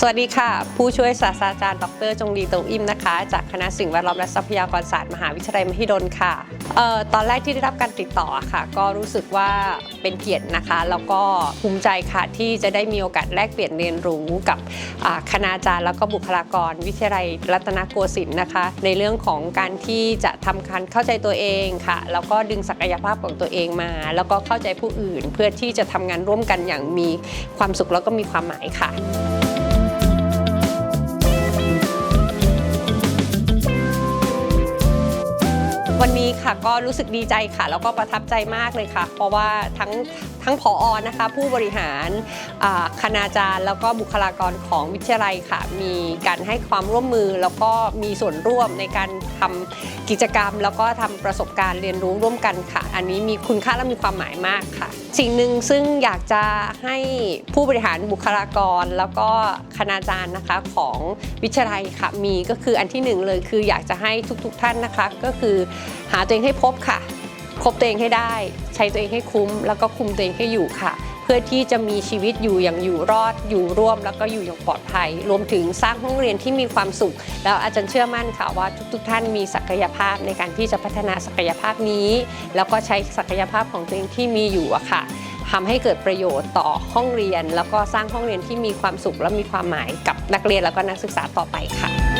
สวัสดีค่ะ ผู้ช่วยศาสตราจารย์ ดร จงดีตรงอิ่มนะคะ จากคณะสิ่งแวดล้อมและทรัพยากรศาสตร์มหาวิทยาลัยมหิดลค่ะออตอนแรกที่ได้รับการติดต่อค่ะ ก็รู้สึกว่าเป็นเกียรตินะคะ แล้วก็ภูมิใจค่ะที่จะได้มีโอกาสแลกเปลี่ยนเรียนรู้กับคณาจารย์แล้วก็บุคลากรวิทยาลัยรัตนโกสินทร์นะคะ ในเรื่องของการที่จะทำการเข้าใจตัวเองค่ะ แล้วก็ดึงศักยภาพของตัวเองมา แล้วก็เข้าใจผู้อื่น เพื่อที่จะทำงานร่วมกันอย่างมีความสุขแล้วก็มีความหมายค่ะ วันนี้ค่ะก็รู้สึกดีใจค่ะ แล้วก็ประทับใจมากเลยค่ะ เพราะว่าทั้งทั้งผออนะคะ ผู้บริหารคณาจารย์ แล้วก็บุคลากรของวิทยาลัยค่ะ มีการให้ความร่วมมือแล้วก็มีส่วนร่วมในการทำกิจกรรม แล้วก็ทำประสบการณ์เรียนรู้ร่วมกันค่ะ อันนี้มีคุณค่าและมีความหมายมากค่ะ สิ่งหนึ่งซึ่งอยากจะให้ผู้บริหารบุคลากร แล้วก็คณาจารย์นะคะของวิทยาลัยค่ะมีก็คืออันที่หนึ่งเลยคืออยากจะให้ทุก ๆ ท่านนะคะก็คือหาตัวเองให้พบค่ะ คบตัวเองให้ได้ ใช้ตัวเองให้คุ้ม แล้วก็คุมตัวเองให้อยู่ค่ะ เพื่อที่จะมีชีวิตอยู่อย่างอยู่รอด อยู่ร่วม แล้วก็อยู่อย่างปลอดภัย รวมถึงสร้างห้องเรียนที่มีความสุข แล้วอาจารย์เชื่อมั่นค่ะว่าทุก ๆ ท่านมีศักยภาพในการที่จะพัฒนาศักยภาพนี้ แล้วก็ใช้ศักยภาพของตัวเองที่มีอยู่อะค่ะทำให้เกิดประโยชน์ต่อห้องเรียน แล้วก็สร้างห้องเรียนที่มีความสุขและมีความหมายกับนักเรียนแล้วก็นักศึกษาต่อไปค่ะ